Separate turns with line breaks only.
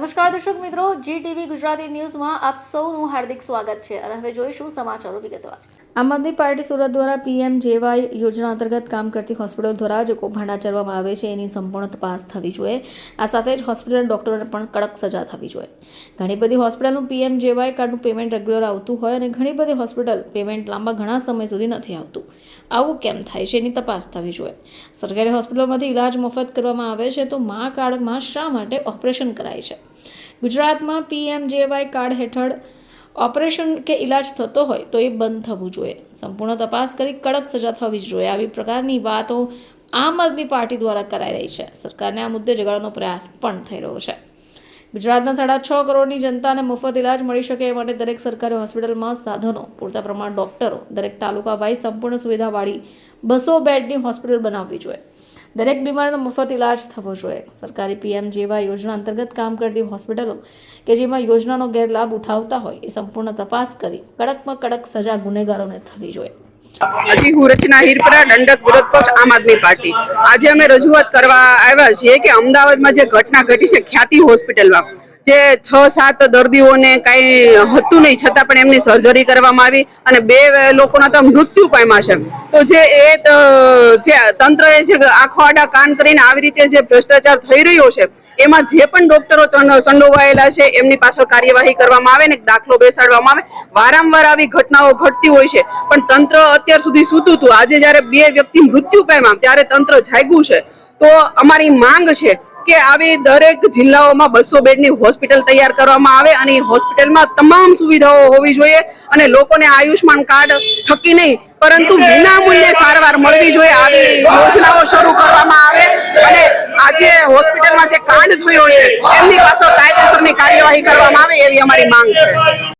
નમસ્કાર દર્શક મિત્રો જી ટીવી ગુજરાતી ન્યૂઝમાં આપ સૌનું હાર્દિક સ્વાગત છે અને હવે જોઈશું સમાચારો વિગતવાર. આમ આદમી પાર્ટી સુરત દ્વારા પીએમ જેવાય યોજના અંતર્ગત કામ કરતી હોસ્પિટલ દ્વારા જે કૌભાંડ આચરવામાં આવે છે, એની સંપૂર્ણ તપાસ થવી જોઈએ. આ સાથે જ હોસ્પિટલ ડૉક્ટરોને પણ કડક સજા થવી જોઈએ. ઘણી બધી હોસ્પિટલનું પીએમ જેવાય કાર્ડનું પેમેન્ટ રેગ્યુલર આવતું હોય અને ઘણી બધી હોસ્પિટલ પેમેન્ટ લાંબા ઘણા સમય સુધી નથી આવતું. આવું કેમ થાય છે એની તપાસ થવી જોઈએ. સરકારી હોસ્પિટલમાંથી ઇલાજ મફત કરવામાં આવે છે, તો મા કાર્ડમાં શા માટે ઓપરેશન કરાય છે? ગુજરાતમાં પીએમજેવાય કાર્ડ હેઠળ ઓપરેશન કે ઇલાજ થતો હોય તો એ બંધ થવું જોઈએ. સંપૂર્ણ તપાસ કરી કડક સજા થવી જોઈએ. આવી પ્રકારની વાતો આમ આદમી પાર્ટી દ્વારા કરાઈ રહી છે. સરકારને આ મુદ્દે જગાડવાનો પ્રયાસ પણ થઈ રહ્યો છે. ગુજરાતના સાડા છ કરોડની જનતાને મફત ઇલાજ મળી શકે એ માટે દરેક સરકારી હોસ્પિટલમાં સાધનો, પૂરતા પ્રમાણ ડોક્ટરો, દરેક તાલુકા વાઇઝ સંપૂર્ણ સુવિધાવાળી બસો બેડની હોસ્પિટલ બનાવવી જોઈએ. દરેક બીમારીનો મફત ઇલાજ થવો જોઈએ. સરકારી પીએમ જેવા યોજના અંતર્ગત કામ કરતી હોસ્પિટલો કે જેમાં યોજનાનો ગેરલાભ ઉઠાવતા હોય એ સંપૂર્ણ તપાસ કરી કડકમાં કડક સજા ગુનેગારોને થવી જોઈએ.
હજી હું રચના હિરપરા, દંડક વિરોધ પક્ષ, આમ આદમી પાર્ટી. આજે અમે રજૂઆત કરવા આવ્યા છીએ કે અમદાવાદમાં જે ઘટના ઘટી છે ખ્યાતિ હોસ્પિટલમાં જે છ, સાત દર્દીઓને કાંઈ હતું નહીં, છતાં પણ એમની સર્જરી કરવામાં આવી અને બે લોકોના તો મૃત્યુ પામ્યા છે. તો જે એ જે તંત્રએ જે આખો આડા કાન કરીને આવી રીતે જે ભ્રષ્ટાચાર થઈ રહ્યો છે, એમાં જે પણ ડોક્ટરો સંડોવાયેલા છે, એમની પાછળ કાર્યવાહી કરવામાં આવે ને દાખલો બેસાડવામાં આવે, વારંવાર આવી ઘટનાઓ ઘટતી હોય છે. પણ તંત્ર અત્યાર સુધી સૂતું હતું. આજે જ્યારે બે વ્યક્તિ મૃત્યુ પામ્યા, ત્યારે તંત્ર જાગ્યું છે. તો અમારી માંગ છે કે આવી દરેક જિલ્લાઓમાં બસો બેડની હોસ્પિટલ તૈયાર કરવામાં આવે અને એ હોસ્પિટલમાં તમામ સુવિધાઓ હોવી જોઈએ અને લોકોને આયુષ્માન કાર્ડ થકી નહીં, પરંતુ વિનામૂલ્યે સારવાર મળવી જોઈએ આવી યોજનાઓ શરૂ કરવામાં આવે અને આજે હોસ્પિટલમાં જે કાંડ થયો છે, એમની પાછળ કાયદેસરની કાર્યવાહી કરવામાં આવે એવી અમારી માંગ છે.